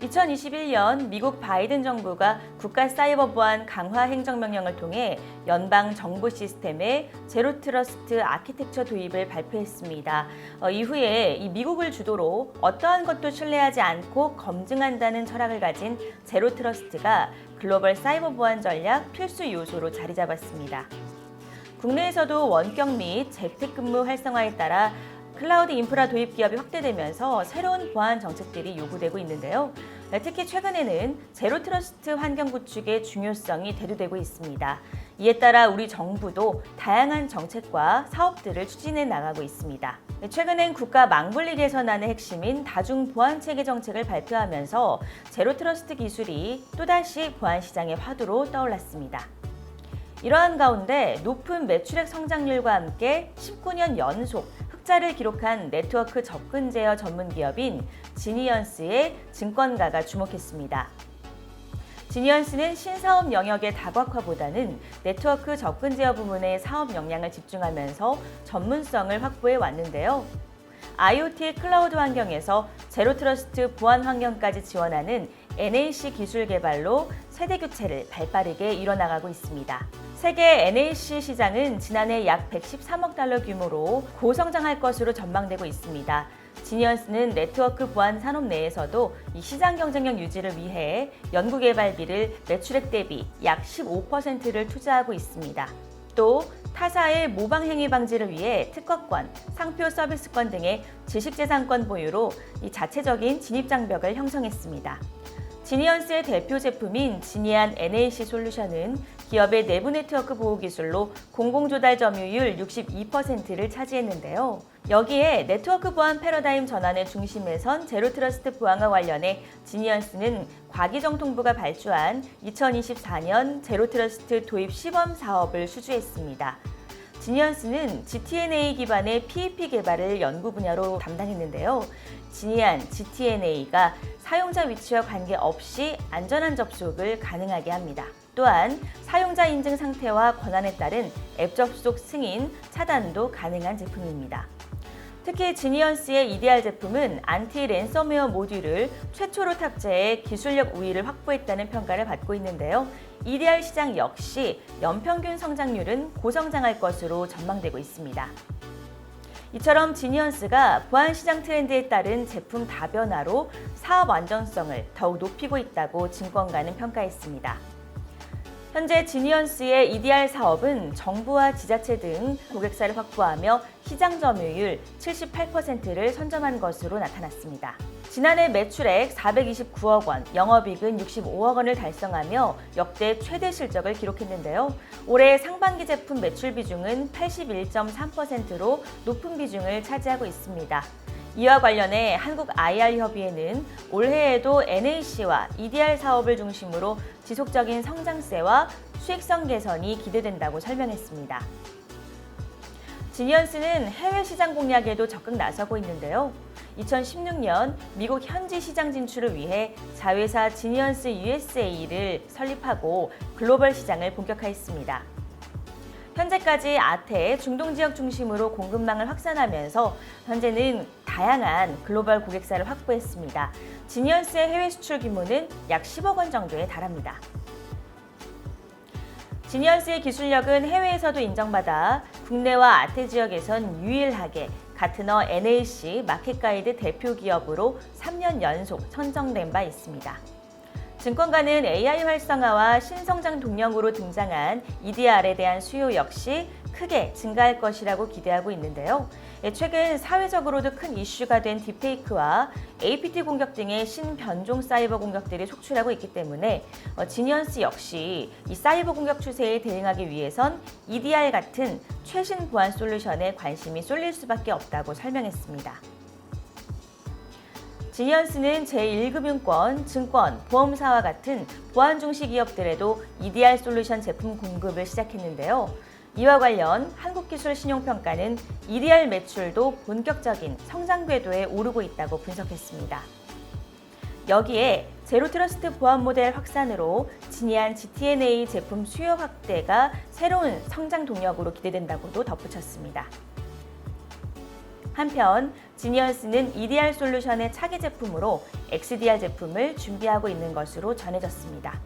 2021년 미국 바이든 정부가 국가 사이버 보안 강화 행정명령을 통해 연방 정보 시스템의 제로 트러스트 아키텍처 도입을 발표했습니다. 어, 이후에 이 미국을 주도로 어떠한 것도 신뢰하지 않고 검증한다는 철학을 가진 제로 트러스트가 글로벌 사이버 보안 전략 필수 요소로 자리 잡았습니다. 국내에서도 원격 및 재택근무 활성화에 따라 클라우드 인프라 도입 기업이 확대되면서 새로운 보안 정책들이 요구되고 있는데요. 네, 특히 최근에는 제로 트러스트 환경 구축의 중요성이 대두되고 있습니다. 이에 따라 우리 정부도 다양한 정책과 사업들을 추진해 나가고 있습니다. 네, 최근엔 국가 망분리 개선안의 핵심인 다중 보안 체계 정책을 발표하면서 제로 트러스트 기술이 또다시 보안 시장의 화두로 떠올랐습니다. 이러한 가운데 높은 매출액 성장률과 함께 19년 연속 흑자를 기록한 네트워크 접근 제어 전문 기업인 지니언스의 증권가가 주목했습니다. 지니언스는 신사업 영역의 다각화보다는 네트워크 접근 제어 부문의 사업 역량을 집중하면서 전문성을 확보해 왔는데요. IoT 클라우드 환경에서 제로 트러스트 보안 환경까지 지원하는 NAC 기술 개발로 세대 교체를 발빠르게 이뤄나가고 있습니다. 세계 NAC 시장은 지난해 약 113억 달러 규모로 고성장할 것으로 전망되고 있습니다. 지니언스는 네트워크 보안 산업 내에서도 이 시장 경쟁력 유지를 위해 연구개발비를 매출액 대비 약 15%를 투자하고 있습니다. 또 타사의 모방 행위 방지를 위해 특허권, 상표 서비스권 등의 지식재산권 보유로 이 자체적인 진입 장벽을 형성했습니다. 지니언스의 대표 제품인 지니안 NAC 솔루션은 기업의 내부 네트워크 보호 기술로 공공조달 점유율 62%를 차지했는데요. 여기에 네트워크 보안 패러다임 전환의 중심에 선 제로 트러스트 보안과 관련해 지니언스는 과기정통부가 발주한 2024년 제로 트러스트 도입 시범 사업을 수주했습니다. 지니언스는 GTNA 기반의 PEP 개발을 연구 분야로 담당했는데요. 지니안 GTNA가 사용자 위치와 관계없이 안전한 접속을 가능하게 합니다. 또한 사용자 인증 상태와 권한에 따른 앱 접속 승인, 차단도 가능한 제품입니다. 특히 지니언스의 EDR 제품은 안티 랜섬웨어 모듈을 최초로 탑재해 기술력 우위를 확보했다는 평가를 받고 있는데요. EDR 시장 역시 연평균 성장률은 고성장할 것으로 전망되고 있습니다. 이처럼 지니언스가 보안 시장 트렌드에 따른 제품 다변화로 사업 안전성을 더욱 높이고 있다고 증권가는 평가했습니다. 현재 지니언스의 EDR 사업은 정부와 지자체 등 고객사를 확보하며 시장 점유율 78%를 선점한 것으로 나타났습니다. 지난해 매출액 429억 원, 영업이익은 65억 원을 달성하며 역대 최대 실적을 기록했는데요. 올해 상반기 제품 매출 비중은 81.3%로 높은 비중을 차지하고 있습니다. 이와 관련해 한국 IR 협의회는 올해에도 NAC와 EDR 사업을 중심으로 지속적인 성장세와 수익성 개선이 기대된다고 설명했습니다. 지니언스는 해외 시장 공략에도 적극 나서고 있는데요. 2016년 미국 현지 시장 진출을 위해 자회사 지니언스 USA를 설립하고 글로벌 시장을 본격화했습니다. 현재까지 아태 중동 지역 중심으로 공급망을 확산하면서 현재는 다양한 글로벌 고객사를 확보했습니다. 지니언스의 해외 수출 규모는 약 10억 원 정도에 달합니다. 지니언스의 기술력은 해외에서도 인정받아 국내와 아태 지역에선 유일하게 가트너 NAC 마켓가이드 대표 기업으로 3년 연속 선정된 바 있습니다. 증권가는 AI 활성화와 신성장 동력으로 등장한 EDR에 대한 수요 역시 크게 증가할 것이라고 기대하고 있는데요. 예, 최근 사회적으로도 큰 이슈가 된 딥페이크와 APT 공격 등의 신변종 사이버 공격들이 속출하고 있기 때문에 어, 지니언스 역시 이 사이버 공격 추세에 대응하기 위해선 EDR 같은 최신 보안 솔루션에 관심이 쏠릴 수밖에 없다고 설명했습니다. 지니언스는 제1금융권, 증권, 보험사와 같은 보안 중시 기업들에도 EDR 솔루션 제품 공급을 시작했는데요. 이와 관련 한국기술신용평가는 EDR 매출도 본격적인 성장 궤도에 오르고 있다고 분석했습니다. 여기에 제로 트러스트 보안 모델 확산으로 지니안 GTNA 제품 수요 확대가 새로운 성장 동력으로 기대된다고도 덧붙였습니다. 한편 지니언스는 EDR 솔루션의 차기 제품으로 XDR 제품을 준비하고 있는 것으로 전해졌습니다.